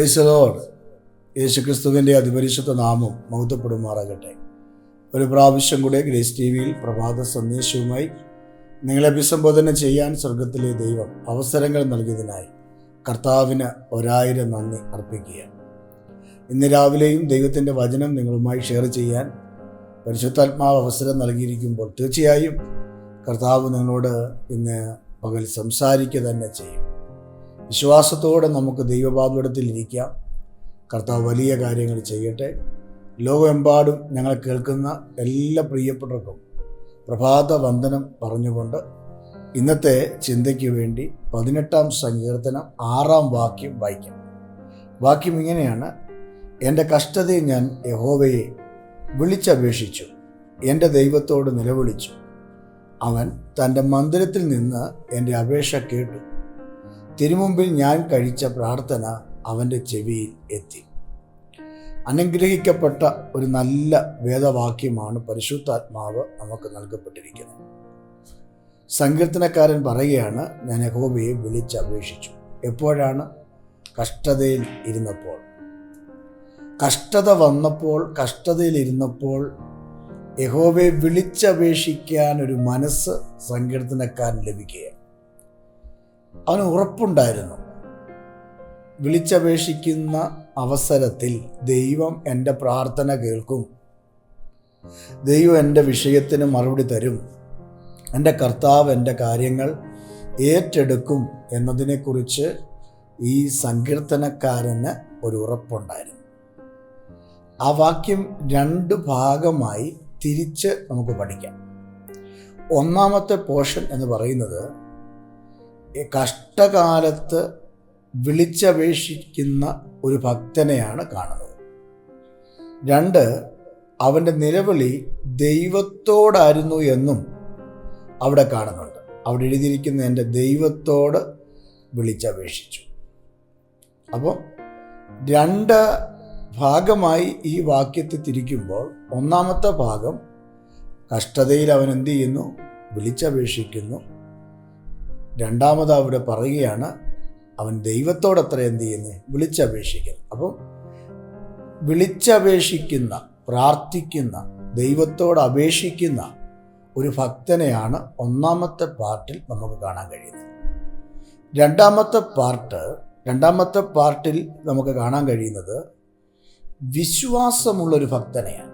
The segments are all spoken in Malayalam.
പ്രൈസലോട് യേശുക്രിസ്തുവിന്റെ അതിപരിശുദ്ധ നാമം മൗത്തപ്പെടുമാറാകട്ടെ ഒരു പ്രാവശ്യം കൂടെ ഗ്രേസ് ടി വിയിൽ പ്രഭാത സന്ദേശവുമായി നിങ്ങളെ അഭിസംബോധന ചെയ്യാൻ സ്വർഗത്തിലെ ദൈവം അവസരങ്ങൾ നൽകിയതിനായി കർത്താവിന് ഒരായിരം നന്ദി അർപ്പിക്കുക ഇന്ന് രാവിലെയും ദൈവത്തിന്റെ വചനം നിങ്ങളുമായി ഷെയർ ചെയ്യാൻ പരിശുദ്ധാത്മാവ് അവസരം നൽകിയിരിക്കുമ്പോൾ തീർച്ചയായും കർത്താവ് നിങ്ങളോട് ഇന്ന് പകൽ സംസാരിക്കുക തന്നെ ചെയ്യും. വിശ്വാസത്തോടെ നമുക്ക് ദൈവപാതത്തിൽ ഇരിക്കാം. കർത്താവ് വലിയ കാര്യങ്ങൾ ചെയ്യട്ടെ. ലോകമെമ്പാടും ഞങ്ങൾ കേൾക്കുന്ന എല്ലാ പ്രിയപ്പെട്ടവർക്കും പ്രഭാത വന്ദനം പറഞ്ഞുകൊണ്ട് ഇന്നത്തെ ചിന്തയ്ക്ക് വേണ്ടി പതിനെട്ടാം സങ്കീർത്തനം ആറാം വാക്യം വായിക്കാം. വാക്യം ഇങ്ങനെയാണ്. എന്റെ കഷ്ടതയെ ഞാൻ യഹോവയെ വിളിച്ചപേക്ഷിച്ചു. എന്റെ ദൈവത്തോട് നിലവിളിച്ചു. അവൻ തന്റെ മന്ദിരത്തിൽ നിന്ന് എന്റെ അപേക്ഷ കേട്ടു. തിരുമുമ്പിൽ ഞാൻ കഴിച്ച പ്രാർത്ഥന അവന്റെ ചെവിയിൽ എത്തി. അനുഗ്രഹിക്കപ്പെട്ട ഒരു നല്ല വേദവാക്യമാണ് പരിശുദ്ധാത്മാവ് നമുക്ക് നൽകപ്പെട്ടിരിക്കുന്നത്. സങ്കീർത്തനക്കാരൻ പറയുകയാണ് ഞാൻ യഹോബയെ വിളിച്ചപേക്ഷിച്ചു. എപ്പോഴാണ്? കഷ്ടതയിൽ ഇരുന്നപ്പോൾ. കഷ്ടത വന്നപ്പോൾ കഷ്ടതയിൽ ഇരുന്നപ്പോൾ യഹോബയെ വിളിച്ചപേക്ഷിക്കാൻ ഒരു മനസ്സ് സങ്കീർത്തനക്കാരൻ ലഭിക്കുകയാണ്. അവന് ഉറപ്പുണ്ടായിരുന്നു. വിളിച്ചപേക്ഷിക്കുന്ന അവസരത്തിൽ ദൈവം എന്റെ പ്രാർത്ഥന കേൾക്കും. ദൈവം എന്റെ വിഷയത്തിന് മറുപടി തരും. എന്റെ കർത്താവ് എന്റെ കാര്യങ്ങൾ ഏറ്റെടുക്കും എന്നതിനെക്കുറിച്ച് ഈ സങ്കീർത്തനക്കാരന് ഒരു ഉറപ്പുണ്ടായിരുന്നു. ആ വാക്യം രണ്ട് ഭാഗമായി തിരിച്ച് നമുക്ക് പഠിക്കാം. ഒന്നാമത്തെ പോർഷൻ എന്ന് പറയുന്നത് കഷ്ടകാലത്ത് വിളിച്ചപേക്ഷിക്കുന്ന ഒരു ഭക്തനെയാണ് കാണുന്നത്. രണ്ട് അവന്റെ നിലവിളി ദൈവത്തോടായിരുന്നു എന്നും അവിടെ കാണുന്നുണ്ട്. അവിടെ എഴുതിയിരിക്കുന്ന എന്റെ ദൈവത്തോട് വിളിച്ചപേക്ഷിച്ചു. അപ്പോൾ രണ്ട് ഭാഗമായി ഈ വാക്യത്തെ തിരിക്കുമ്പോൾ ഒന്നാമത്തെ ഭാഗം കഷ്ടതയിൽ അവൻ എന്ത് ചെയ്യുന്നു? വിളിച്ചപേക്ഷിക്കുന്നു. രണ്ടാമത് അവിടെ പറയുകയാണ് അവൻ ദൈവത്തോടത്ര എന്ത് ചെയ്യുന്നത് വിളിച്ചപേക്ഷിക്കുന്നു അപ്പം വിളിച്ചപേക്ഷിക്കുന്ന പ്രാർത്ഥിക്കുന്ന ദൈവത്തോട് അപേക്ഷിക്കുന്ന ഒരു ഭക്തനെയാണ് ഒന്നാമത്തെ പാർട്ടിൽ നമുക്ക് കാണാൻ കഴിയുന്നത്. രണ്ടാമത്തെ പാർട്ട് രണ്ടാമത്തെ പാർട്ടിൽ നമുക്ക് കാണാൻ കഴിയുന്നത് വിശ്വാസമുള്ളൊരു ഭക്തനെയാണ്.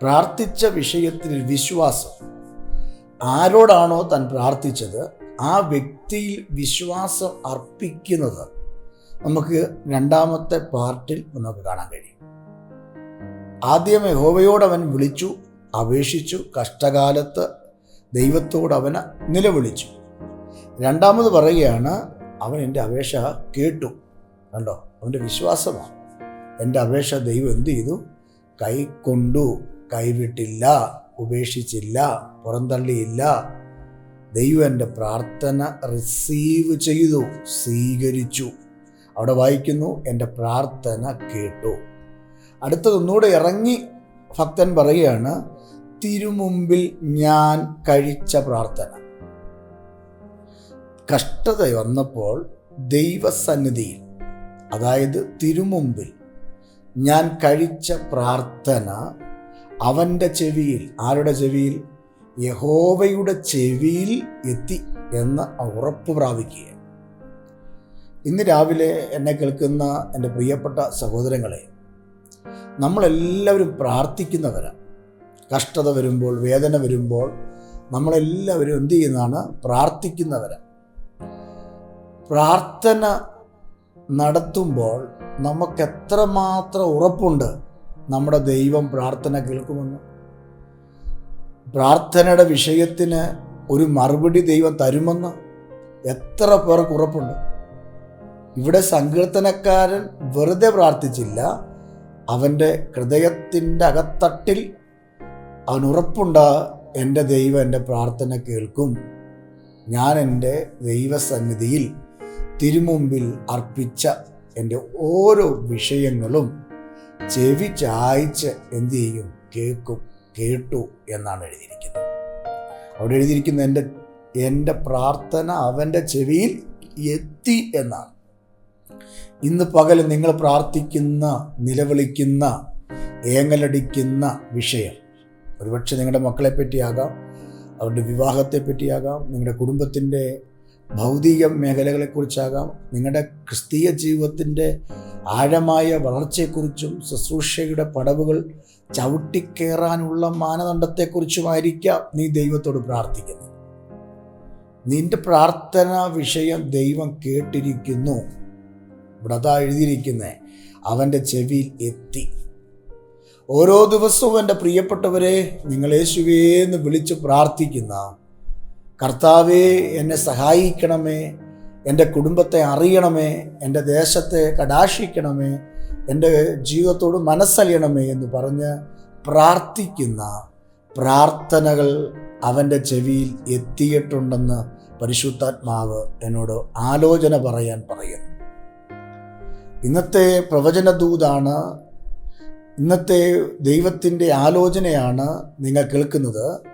പ്രാർത്ഥിച്ച വിഷയത്തിൽ വിശ്വാസം. ആരോടാണോ താൻ പ്രാർത്ഥിച്ചത് ആ വ്യക്തിയിൽ വിശ്വാസം അർപ്പിക്കുന്നത് നമുക്ക് രണ്ടാമത്തെ പാർട്ടിൽ നമുക്ക് കാണാൻ കഴിയും. ആദ്യം യഹോവയോട് അവൻ വിളിച്ചു അപേക്ഷിച്ചു കഷ്ടകാലത്ത് ദൈവത്തോട് അവനെ നിലവിളിച്ചു. രണ്ടാമത് പറയുകയാണ് അവൻ എന്റെ അപേക്ഷ കേട്ടു. കണ്ടോ? അവന്റെ വിശ്വാസമാണ് എന്റെ അപേക്ഷ ദൈവം എന്ത് ചെയ്തു? കൈക്കൊണ്ടു കൈവിട്ടില്ല ഉപേക്ഷിച്ചില്ല പുറന്തള്ളിയില്ല ദൈവം എന്റെ പ്രാർത്ഥന റിസീവ് ചെയ്തു സ്വീകരിച്ചു. അവിടെ വായിക്കുന്നു എന്റെ പ്രാർത്ഥന കേട്ടു. അടുത്തതൊന്നുകൂടെ ഇറങ്ങി ഭക്തൻ പറയുകയാണ് തിരുമുമ്പിൽ ഞാൻ കഴിച്ച പ്രാർത്ഥന. കഷ്ടത വന്നപ്പോൾ ദൈവസന്നിധിയിൽ അതായത് തിരുമുമ്പിൽ ഞാൻ കഴിച്ച പ്രാർത്ഥന അവന്റെ ചെവിയിൽ ആരുടെ ചെവിയിൽ? യഹോവയുടെ ചെവിയിൽ എത്തി എന്ന് ഉറപ്പ് പ്രാപിക്കുക. ഇന്ന് രാവിലെ എന്നെ കേൾക്കുന്ന എന്റെ പ്രിയപ്പെട്ട സഹോദരങ്ങളെ നമ്മളെല്ലാവരും പ്രാർത്ഥിക്കുന്നവരാണ് കഷ്ടത വരുമ്പോൾ വേദന വരുമ്പോൾ നമ്മളെല്ലാവരും എന്ത് ചെയ്യുന്നതാണ്? പ്രാർത്ഥിക്കുന്നവരാണ് പ്രാർത്ഥന നടത്തുമ്പോൾ നമുക്ക് എത്രമാത്രം ഉറപ്പുണ്ട് നമ്മുടെ ദൈവം പ്രാർത്ഥന കേൾക്കുമെന്ന്. പ്രാർത്ഥനയുടെ വിഷയത്തിന് ഒരു മറുപടി ദൈവം തരുമെന്ന് എത്ര പേർക്ക് ഉറപ്പുണ്ട്. ഇവിടെ സങ്കീർത്തനക്കാരൻ വെറുതെ പ്രാർത്ഥിച്ചില്ല. അവന്റെ ഹൃദയത്തിന്റെ അകത്തട്ടിൽ അവൻ ഉറപ്പുണ്ടാ എന്റെ ദൈവം എന്റെ പ്രാർത്ഥന കേൾക്കും. ഞാൻ എന്റെ ദൈവസന്നിധിയിൽ തിരുമുമ്പിൽ അർപ്പിച്ച എന്റെ ഓരോ വിഷയങ്ങളും ചെവി ചായ്ച്ച് എന്തു ചെയ്യും? കേൾക്കും. കേട്ടു എന്നാണ് എഴുതിയിരിക്കുന്നത്. അവിടെ എഴുതിയിരിക്കുന്ന എന്റെ എന്റെ പ്രാർത്ഥന അവന്റെ ചെവിയിൽ എത്തി എന്നാണ്. ഇന്ന് പകൽ നിങ്ങൾ പ്രാർത്ഥിക്കുന്ന നിലവിളിക്കുന്ന ഏങ്ങലടിക്കുന്ന വിഷയം. ഒരുപക്ഷെ നിങ്ങളുടെ മക്കളെ പറ്റിയാകാം അവരുടെ വിവാഹത്തെ പറ്റിയാകാം നിങ്ങളുടെ കുടുംബത്തിന്റെ ഭൗതിക മേഖലകളെക്കുറിച്ചാകാം. നിങ്ങളുടെ ക്രിസ്തീയ ജീവിതത്തിന്റെ ആഴമായ വളർച്ചയെക്കുറിച്ചും ശുശ്രൂഷയുടെ പടവുകൾ ചവിട്ടിക്കേറാനുള്ള മാനദണ്ഡത്തെക്കുറിച്ചുമായിരിക്കാം നീ ദൈവത്തോട് പ്രാർത്ഥിക്കുന്നത്. നിന്റെ പ്രാർത്ഥന വിഷയം ദൈവം കേട്ടിരിക്കുന്നു. ഇവിടെ എഴുതിയിരിക്കുന്നത് അവന്റെ ചെവിയിൽ എത്തി. ഓരോ ദിവസവും എന്റെ പ്രിയപ്പെട്ടവരെ നിങ്ങൾ യേശുവേ എന്ന് വിളിച്ച് പ്രാർത്ഥിക്കുന്ന കർത്താവേ എന്നെ സഹായിക്കണമേ. എന്റെ കുടുംബത്തെ അറിയണമേ. എന്റെ ദേശത്തെ കടാശിക്കണമേ എന്റെ ജീവിതത്തോട് മനസ്സലിയണമേ എന്ന് പറഞ്ഞ് പ്രാർത്ഥിക്കുന്ന പ്രാർത്ഥനകൾ അവന്റെ ചെവിയിൽ എത്തിയിട്ടുണ്ടെന്ന് പരിശുദ്ധാത്മാവ് എന്നോട് ആലോചന പറയാൻ പറയുന്നു. ഇന്നത്തെ പ്രവചനദൂതാണ് ഇന്നത്തെ ദൈവത്തിന്റെ ആലോചനയാണ് നിങ്ങൾ കേൾക്കുന്നത്.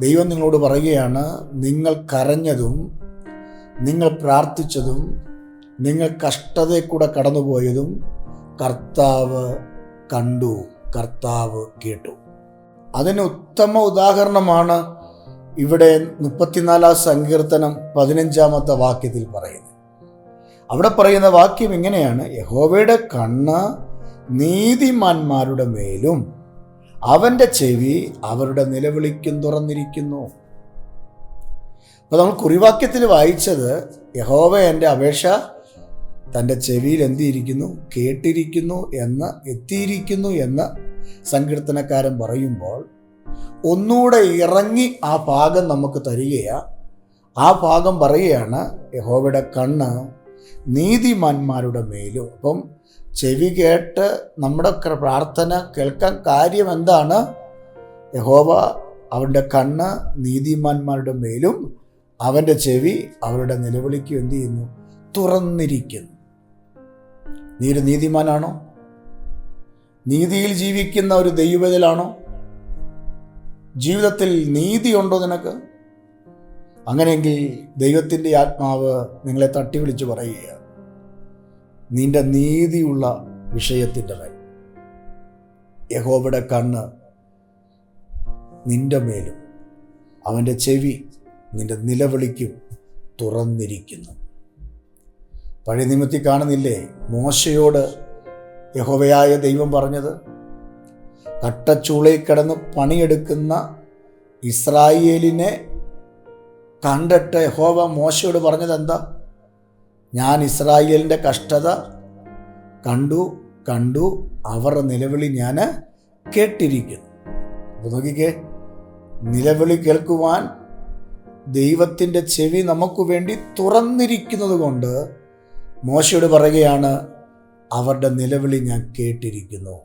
ദൈവം നിങ്ങളോട് പറയുകയാണ് നിങ്ങൾ കരഞ്ഞതും നിങ്ങൾ പ്രാർത്ഥിച്ചതും നിങ്ങൾ കഷ്ടതയിൽ കൂടെ കടന്നുപോയതും കർത്താവ് കണ്ടു കർത്താവ് കേട്ടു. അതിന് ഉത്തമ ഉദാഹരണമാണ് ഇവിടെ മുപ്പത്തിനാലാം സങ്കീർത്തനം പതിനഞ്ചാമത്തെ വാക്യത്തിൽ പറയുന്നത്. അവിടെ പറയുന്ന വാക്യം ഇങ്ങനെയാണ് യഹോവയുടെ കണ്ണ് നീതിമാന്മാരുടെ മേലും അവന്റെ ചെവി അവരുടെ നിലവിളിക്കും തുറന്നിരിക്കുന്നു. അപ്പോൾ നമ്മൾ കുറിവാക്യത്തിൽ വായിച്ചത് യഹോവ എന്റെ അപേക്ഷ തന്റെ ചെവിയിൽ എന്തിയിരിക്കുന്നു? കേട്ടിരിക്കുന്നു എന്ന് എത്തിയിരിക്കുന്നു എന്ന് സങ്കീർത്തനക്കാരൻ പറയുമ്പോൾ ഒന്നുകൂടെ ഇറങ്ങി ആ ഭാഗം നമുക്ക് തരികയാ. ആ ഭാഗം പറയുകയാണ് യഹോവയുടെ കണ്ണ് നീതിമാന്മാരുടെ മേലും. അപ്പം ചെവി കേട്ട് നമ്മുടെ പ്രാർത്ഥന കേൾക്കാൻ കാര്യം എന്താണ്? യഹോവ അവന്റെ കണ്ണ് നീതിമാന്മാരുടെ മേലും അവന്റെ ചെവി അവരുടെ നിലവിളിക്ക് എന്ത് ചെയ്യുന്നു? തുറന്നിരിക്കുന്നു. നീ ഒരു നീതിമാനാണോ? നീതിയിൽ ജീവിക്കുന്ന ഒരു ദൈവത്തിലാണോ ജീവിതത്തിൽ നീതിയുണ്ടോ നിനക്ക്? അങ്ങനെയെങ്കിൽ ദൈവത്തിന്റെ ആത്മാവ് നിങ്ങളെ തട്ടി വിളിച്ച് പറയുക നിന്റെ നീതിയുള്ള വിഷയത്തിന്റെ മേൽ. യഹോബയുടെ കണ്ണ് നിന്റെ മേലും അവന്റെ ചെവി നിന്റെ നിലവിളിക്കും തുറന്നിരിക്കുന്നു. പഴയ നിമിത്തി കാണുന്നില്ലേ? മോശയോട് യഹോവയായ ദൈവം പറഞ്ഞത് കട്ടച്ചൂളയിൽ കിടന്ന് പണിയെടുക്കുന്ന ഇസ്രായേലിനെ കണ്ടിട്ട് യഹോവ മോശയോട് പറഞ്ഞത് എന്താ ഞാൻ ഇസ്രായേലിന്റെ കഷ്ടത കണ്ടു കണ്ടു അവരുടെ നിലവിളി ഞാൻ കേട്ടിരിക്കുന്നു. അപ്പോൾ നോക്കിക്കേ നിലവിളി കേൾക്കുവാൻ ദൈവത്തിന്റെ ചെവി നമുക്ക് വേണ്ടി തുറന്നിരിക്കുന്നത് കൊണ്ട് മോശയോട് പറയുകയാണ് അവരുടെ നിലവിളി ഞാൻ കേട്ടിരിക്കുന്നു.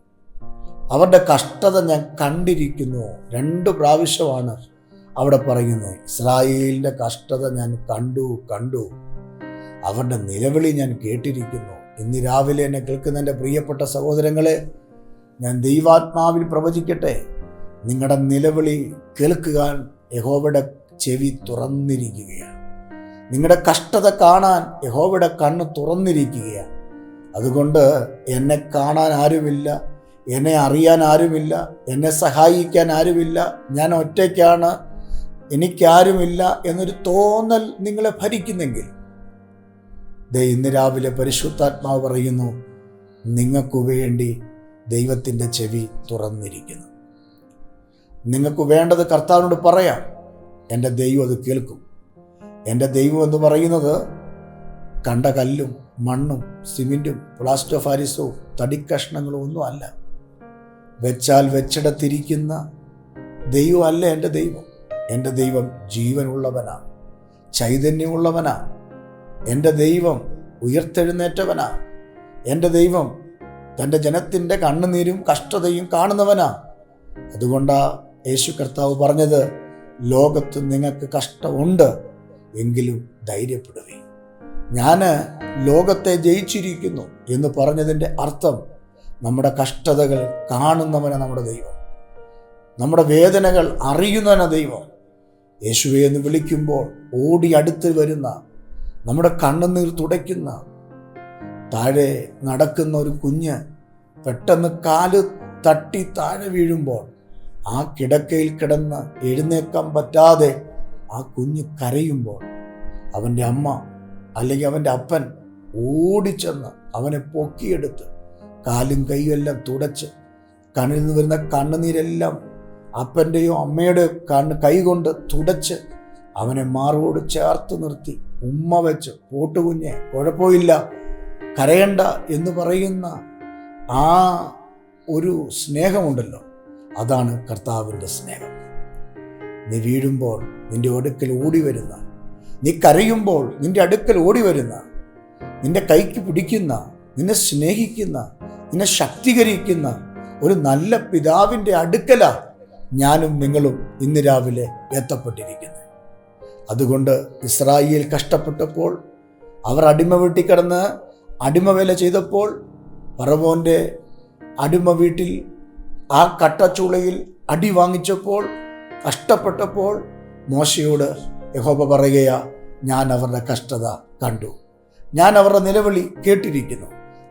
അവരുടെ കഷ്ടത ഞാൻ കണ്ടിരിക്കുന്നു. രണ്ട് പ്രാവശ്യമാണ് അവിടെ പറയുന്നത്. ഇസ്രായേലിന്റെ കഷ്ടത ഞാൻ കണ്ടു കണ്ടു. അവരുടെ നിലവിളി ഞാൻ കേട്ടിരിക്കുന്നു. ഇന്ന് രാവിലെ എന്നെ കേൾക്കുന്ന എന്റെ പ്രിയപ്പെട്ട സഹോദരങ്ങളെ ഞാൻ ദൈവാത്മാവിൽ പ്രവചിക്കട്ടെ. നിങ്ങളുടെ നിലവിളി കേൾക്കുവാൻ യഹോവയുടെ ചെവി തുറന്നിരിക്കുകയാണ്. നിങ്ങളുടെ കഷ്ടത കാണാൻ യഹോവയുടെ കണ്ണ് തുറന്നിരിക്കുകയാണ്. അതുകൊണ്ട് എന്നെ കാണാൻ ആരുമില്ല എന്നെ അറിയാൻ ആരുമില്ല എന്നെ സഹായിക്കാൻ ആരുമില്ല ഞാൻ ഒറ്റയ്ക്കാണ് എനിക്കാരുമില്ല എന്നൊരു തോന്നൽ നിങ്ങളെ ഭരിക്കുന്നെങ്കിൽ ദേ ഇന്ന് രാവിലെ പരിശുദ്ധാത്മാവ് പറയുന്നു നിങ്ങൾക്കു വേണ്ടി ദൈവത്തിന്റെ ചെവി തുറന്നിരിക്കുന്നു. നിങ്ങൾക്ക് വേണ്ടത് കർത്താവിനോട് പറയാം. എന്റെ ദൈവം അത് കേൾക്കും. എന്റെ ദൈവം എന്ന് പറയുന്നത് കണ്ട കല്ലും മണ്ണും സിമെന്റും പ്ലാസ്റ്റർ ഓഫ് ആരിസോ തടിക്കഷ്ണങ്ങളും ഒന്നും അല്ല. വെച്ചാൽ വെച്ചിടത്തിരിക്കുന്ന ദൈവമല്ല എന്റെ ദൈവം. എന്റെ ദൈവം ജീവനുള്ളവനാണ് ചൈതന്യമുള്ളവനാ എന്റെ ദൈവം ഉയർത്തെഴുന്നേറ്റവനാ. എന്റെ ദൈവം തന്റെ ജനത്തിന്റെ കണ്ണുനീരും കഷ്ടതയും കാണുന്നവനാ. അതുകൊണ്ടാ യേശു കർത്താവ് പറഞ്ഞത് ലോകത്ത് നിങ്ങൾക്ക് കഷ്ടമുണ്ട് എങ്കിലും ധൈര്യപ്പെടുവേ ഞാൻ ലോകത്തെ ജയിച്ചിരിക്കുന്നു എന്ന് പറഞ്ഞതിന്റെ അർത്ഥം നമ്മുടെ കഷ്ടതകൾ കാണുന്നവനാണ് നമ്മുടെ ദൈവം. നമ്മുടെ വേദനകൾ അറിയുന്നവനാണ് ദൈവം. യേശുവെ എന്ന് വിളിക്കുമ്പോൾ ഓടി അടുത്ത് വരുന്ന നമ്മുടെ കണ്ണുനീർ തുടയ്ക്കുന്ന. താഴെ നടക്കുന്ന ഒരു കുഞ്ഞ് പെട്ടെന്ന് കാൽ തട്ടി താഴെ വീഴുമ്പോൾ ആ കിടക്കയിൽ കിടന്ന് എഴുന്നേക്കാൻ പറ്റാതെ ആ കുഞ്ഞ് കരയുമ്പോൾ അവന്റെ അമ്മ അല്ലെങ്കിൽ അവന്റെ അപ്പൻ ഓടിച്ചെന്ന് അവനെ പൊക്കിയെടുത്ത് കാലും കൈയും എല്ലാം തുടച്ച് കണ്ണിൽ നിന്ന് വരുന്ന കണ്ണുനീരെല്ലാം അപ്പന്റെയോ അമ്മയുടെയോ കണ്ണ് കൈ കൊണ്ട് തുടച്ച് അവനെ മാറോട് ചേർത്ത് നിർത്തി. ഉമ്മ വെച്ച് പോട്ടുകുഞ്ഞെ കുഴപ്പമില്ല. കരയണ്ട എന്ന് പറയുന്ന ആ ഒരു സ്നേഹമുണ്ടല്ലോ. അതാണ് കർത്താവിന്റെ സ്നേഹം. നീ വീഴുമ്പോൾ നിന്റെ അടുക്കൽ ഓടി വരുന്ന നീ കരയുമ്പോൾ നിന്റെ അടുക്കൽ ഓടി വരുന്ന നിന്റെ കൈക്ക് പിടിക്കുന്ന നിന്നെ സ്നേഹിക്കുന്ന നിന്നെ ശക്തീകരിക്കുന്ന ഒരു നല്ല പിതാവിന്റെ അടുക്കല ഞാനും നിങ്ങളും ഇന്ന് രാവിലെ എത്തപ്പെട്ടിരിക്കുന്നത്. അതുകൊണ്ട് ഇസ്രായേൽ കഷ്ടപ്പെട്ടപ്പോൾ അവർ അടിമ വീട്ടിൽ കിടന്ന് അടിമവേല ചെയ്തപ്പോൾ പറവോന്റെ അടിമ വീട്ടിൽ ആ കട്ടച്ചൂളയിൽ അടി വാങ്ങിച്ചപ്പോൾ കഷ്ടപ്പെട്ടപ്പോൾ മോശയോട് യഹോബ പറയുകയാ ഞാൻ അവരുടെ കഷ്ടത കണ്ടു. ഞാൻ അവരുടെ നിലവിളി കേട്ടിരിക്കുന്നു.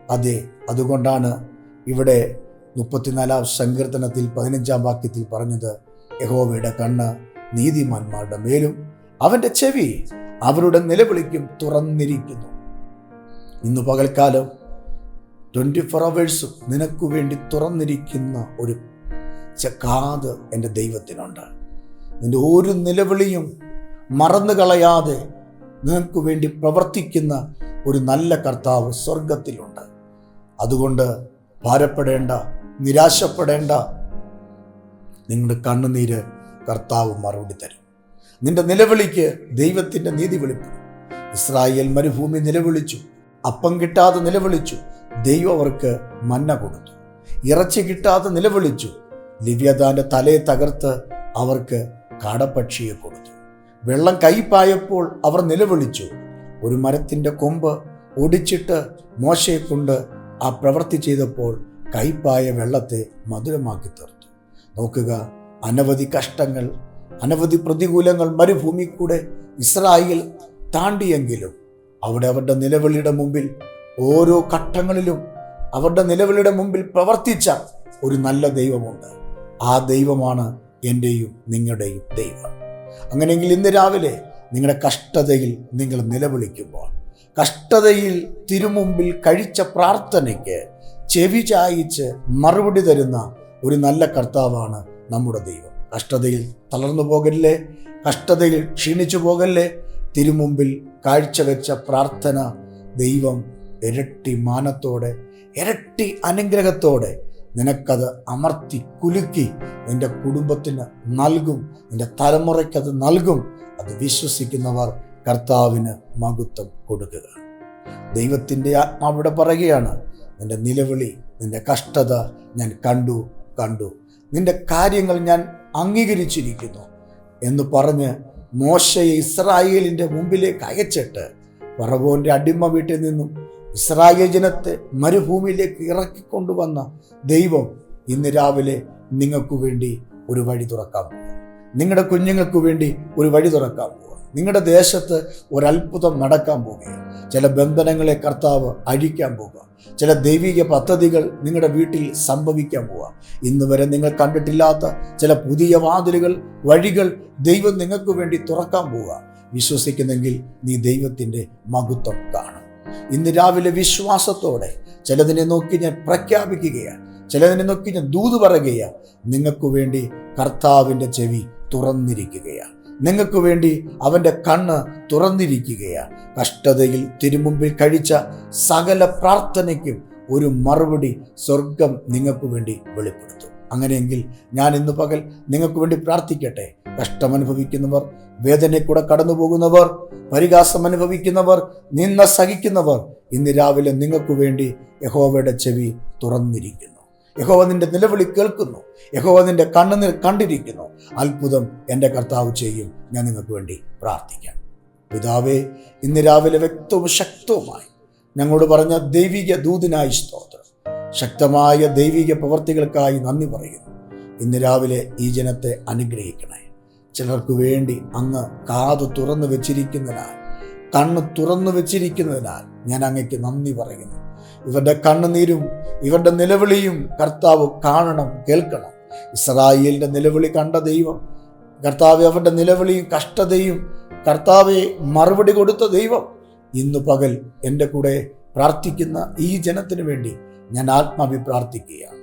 അതെ അതുകൊണ്ടാണ് ഇവിടെ മുപ്പത്തിനാലാം സങ്കീർത്തനത്തിൽ പതിനഞ്ചാം വാക്യത്തിൽ പറഞ്ഞത് യഹോവയുടെ കണ്ണ് നീതിമാന്മാരുടെ മേലും അവന്റെ ചെവി അവരുടെ നിലവിളിക്കും തുറന്നിരിക്കുന്നു. ഇന്ന് പകൽക്കാലം ട്വന്റി ഫോർ അവേഴ്സും നിനക്ക് വേണ്ടി തുറന്നിരിക്കുന്ന ഒരു കാത് എന്റെ ദൈവത്തിനുണ്ട്. നിന്റെ ഒരു നിലവിളിയും മറന്നു കളയാതെ നിനക്ക് വേണ്ടി പ്രവർത്തിക്കുന്ന ഒരു നല്ല കർത്താവ് സ്വർഗത്തിലുണ്ട് അതുകൊണ്ട് ഭാരപ്പെടേണ്ട നിരാശപ്പെടേണ്ട. നിങ്ങളുടെ കണ്ണുനീര് കർത്താവ് മറുപടി തരും. നിന്റെ നിലവിളിക്ക് ദൈവത്തിന്റെ നീതി വെളിപ്പെടും ഇസ്രായേൽ മരുഭൂമി നിലവിളിച്ചു അപ്പം കിട്ടാതെ നിലവിളിച്ചു ദൈവം അവർക്ക് മന്ന കൊടുത്തു. ഇറച്ചി കിട്ടാതെ നിലവിളിച്ചു ലിവ്യദാന്റെ തലയെ തകർത്ത് അവർക്ക് കാടപ്പക്ഷിയെ കൊടുത്തു. വെള്ളം കൈപ്പായപ്പോൾ അവർ നിലവിളിച്ചു ഒരു മരത്തിന്റെ കൊമ്പ് ഒടിച്ചിട്ട് മോശയെ കൊണ്ട് ആ പ്രവൃത്തി ചെയ്തപ്പോൾ കൈപ്പായ വെള്ളത്തെ മധുരമാക്കി തീർത്തു. നോക്കുക അനവധി കഷ്ടങ്ങൾ അനവധി പ്രതികൂലങ്ങൾ മരുഭൂമി കൂടെ ഇസ്രായേൽ താണ്ടിയെങ്കിലും അവിടെ അവരുടെ നിലവിളിയുടെ മുമ്പിൽ ഓരോ ഘട്ടങ്ങളിലും അവരുടെ നിലവിളിയുടെ മുമ്പിൽ പ്രവർത്തിച്ച ഒരു നല്ല ദൈവമുണ്ട്. ആ ദൈവമാണ് എന്റെയും നിങ്ങളുടെയും ദൈവം. അങ്ങനെയെങ്കിൽ ഇന്ന് രാവിലെ നിങ്ങളുടെ കഷ്ടതയിൽ നിങ്ങൾ നിലവിളിക്കുമ്പോൾ കഷ്ടതയിൽ തിരുമുമ്പിൽ കഴിച്ച പ്രാർത്ഥനയ്ക്ക് ചെവി ചായിച്ച് മറുപടി തരുന്ന ഒരു നല്ല കർത്താവാണ് നമ്മുടെ ദൈവം. കഷ്ടതയിൽ തളർന്നു പോകല്ലേ? കഷ്ടതയിൽ ക്ഷീണിച്ചു പോകല്ലേ? തിരുമുമ്പിൽ കാഴ്ചവെച്ച പ്രാർത്ഥന ദൈവം ഇരട്ടി മാനത്തോടെ ഇരട്ടി അനുഗ്രഹത്തോടെ നിനക്കത് അമർത്തി കുലുക്കി നിന്റെ കുടുംബത്തിന് നൽകും നിന്റെ തലമുറയ്ക്കത് നൽകും. അത് വിശ്വസിക്കുന്നവർ കർത്താവിന് മഹത്വം കൊടുക്കുക. ദൈവത്തിന്റെ ആത്മാവിടെ പറയുകയാണ് നിന്റെ നിലവിളി നിന്റെ കഷ്ടത ഞാൻ കണ്ടു കണ്ടു. നിന്റെ കാര്യങ്ങൾ ഞാൻ അംഗീകരിച്ചിരിക്കുന്നു എന്ന് പറഞ്ഞ് മോശയെ ഇസ്രായേലിന്റെ മുമ്പിലേക്ക് അയച്ചിട്ട് പറവോന്റെ അടിമ വീട്ടിൽ നിന്നും ഇസ്രായേൽ ജനത്തെ മരുഭൂമിയിലേക്ക് ഇറക്കിക്കൊണ്ടുവന്ന ദൈവം ഇന്ന് രാവിലെ നിങ്ങൾക്കു വേണ്ടി ഒരു വഴി തുറക്കാൻ പോവുക നിങ്ങളുടെ കുഞ്ഞുങ്ങൾക്ക് വേണ്ടി ഒരു വഴി തുറക്കാൻ പോവുക നിങ്ങളുടെ ദേശത്ത് ഒരത്ഭുതം നടക്കാൻ പോവുകയാണ് ചില ബന്ധനങ്ങളെ കർത്താവ് അഴിക്കാൻ പോവുക ചില ദൈവിക പദ്ധതികൾ നിങ്ങളുടെ വീട്ടിൽ സംഭവിക്കാൻ പോവുക ഇന്ന് വരെ നിങ്ങൾ കണ്ടിട്ടില്ലാത്ത ചില പുതിയ വാതിലുകൾ വഴികൾ ദൈവം നിങ്ങൾക്ക് വേണ്ടി തുറക്കാൻ പോവുക വിശ്വസിക്കുന്നെങ്കിൽ നീ ദൈവത്തിന്റെ മഹത്വം കാണും. ഇന്ന് രാവിലെ വിശ്വാസത്തോടെ ചിലതിനെ നോക്കി ഞാൻ പ്രഖ്യാപിക്കുകയാണ്. ചിലതിനെ നോക്കി ഞാൻ ദൂത് പറയുകയാണ് നിങ്ങൾക്ക് വേണ്ടി കർത്താവിന്റെ ചെവി തുറന്നിരിക്കുകയാണ് നിങ്ങൾക്ക് വേണ്ടി അവന്റെ കണ്ണ് തുറന്നിരിക്കുകയാണ് കഷ്ടതയിൽ തിരുമുമ്പിൽ കഴിച്ച സകല പ്രാർത്ഥനയ്ക്കും ഒരു മറുപടി സ്വർഗം നിങ്ങൾക്ക് വേണ്ടി വെളിപ്പെടുത്തും. അങ്ങനെയെങ്കിൽ ഞാൻ ഇന്ന് പകൽ നിങ്ങൾക്ക് വേണ്ടി പ്രാർത്ഥിക്കട്ടെ. കഷ്ടമനുഭവിക്കുന്നവർ വേദനയ്ക്കൂടെ കൂടെ കടന്നു പോകുന്നവർ പരിഹാസം അനുഭവിക്കുന്നവർ നിന്ന സഹിക്കുന്നവർ ഇന്ന് രാവിലെ നിങ്ങൾക്ക് വേണ്ടി യഹോവയുടെ ചെവി തുറന്നിരിക്കുന്നു. യഹോവ നിന്റെ നിലവിളി കേൾക്കുന്നു. യഹോവ നിന്റെ കണ്ണുനിൽ കണ്ടിരിക്കുന്നു. അത്ഭുതം എന്റെ കർത്താവ് ചെയ്യും. ഞാൻ നിങ്ങൾക്ക് വേണ്ടി പ്രാർത്ഥിക്കാം. പിതാവേ ഇന്ന് രാവിലെ വ്യക്തവും ശക്തവുമായി ഞങ്ങളോട് പറഞ്ഞ ദൈവിക ദൂതിനായി സ്തോത്രം. ശക്തമായ ദൈവിക പ്രവർത്തികൾക്കായി നന്ദി പറയുന്നു. ഇന്ന് രാവിലെ ഈ ജനത്തെ അനുഗ്രഹിക്കണേ ചിലർക്ക് വേണ്ടി അങ്ങ് കാത് തുറന്നു വെച്ചിരിക്കുന്നതിനാൽ കണ്ണ് തുറന്നു വെച്ചിരിക്കുന്നതിനാൽ ഞാൻ അങ്ങയ്ക്ക് നന്ദി പറയുന്നു. ഇവരുടെ കണ്ണുനീരും ഇവരുടെ നിലവിളിയും കർത്താവ് കാണണം കേൾക്കണം. ഇസ്രായേലിന്റെ നിലവിളി കണ്ട ദൈവം കർത്താവ് അവരുടെ നിലവിളിയും കഷ്ടതയും കർത്താവെ മറുപടി കൊടുത്ത ദൈവം ഇന്നു പകൽ എന്റെ കൂടെ പ്രാർത്ഥിക്കുന്ന ഈ ജനത്തിന് വേണ്ടി ഞാൻ ആത്മാവി പ്രാർത്ഥിക്കുകയാണ്.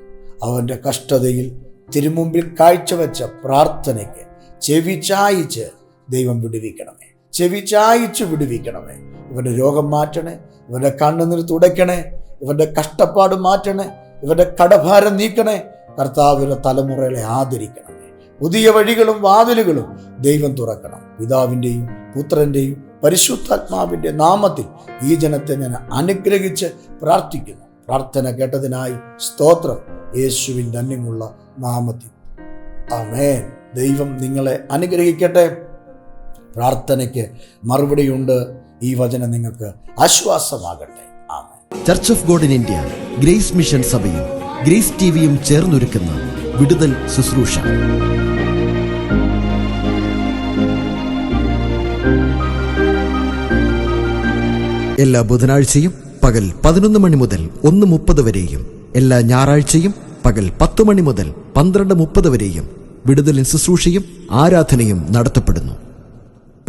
അവന്റെ കഷ്ടതയിൽ തിരുമുമ്പിൽ കാഴ്ചവെച്ച പ്രാർത്ഥനയ്ക്ക് ചെവി ചായിച്ച് ദൈവം വിടുവിക്കണമേ. ചെവി ചായിച്ച് വിടുവിക്കണമേ. ഇവരുടെ രോഗം മാറ്റണേ ഇവരുടെ കണ്ണുനീർ തുടയ്ക്കണേ ഇവരുടെ കഷ്ടപ്പാട് മാറ്റണേ ഇവരുടെ കടഭാരം നീക്കണേ കർത്താവിന്റെ തലമുറകളെ ആദരിക്കണമേ. പുതിയ വഴികളും വാതിലുകളും ദൈവം തുറക്കണം. പിതാവിന്റെയും പുത്രന്റെയും പരിശുദ്ധാത്മാവിന്റെ നാമത്തിൽ ഈ ജനത്തെ ഞാൻ അനുഗ്രഹിച്ച് പ്രാർത്ഥിക്കുന്നു. പ്രാർത്ഥന കേട്ടതിനായി സ്തോത്രം. യേശുവിൻ തന്നെയുള്ള നാമത്തിൽ. അമേൻ ദൈവം നിങ്ങളെ അനുഗ്രഹിക്കട്ടെ. പ്രാർത്ഥനയ്ക്ക് മറുപടിയുണ്ട്. ഈ വചനം നിങ്ങൾക്ക് ആശ്വാസമാകട്ടെ. Amen. Church of God in India Grace Mission സഭയും ഗ്രേസ് ടിവിയും ചേർന്നൊരുക്കുന്ന വിടുതൽ ശുശ്രൂഷ. എല്ലാ ബുധനാഴ്ചയും പകൽ പതിനൊന്ന് മണി മുതൽ ഒന്ന് മുപ്പത് വരെയും എല്ലാ ഞായറാഴ്ചയും പകൽ പത്ത് മണി മുതൽ പന്ത്രണ്ട് മുപ്പത് വരെയും വിടുതലിൻ ശുശ്രൂഷയും ആരാധനയും നടത്തപ്പെടുന്നു.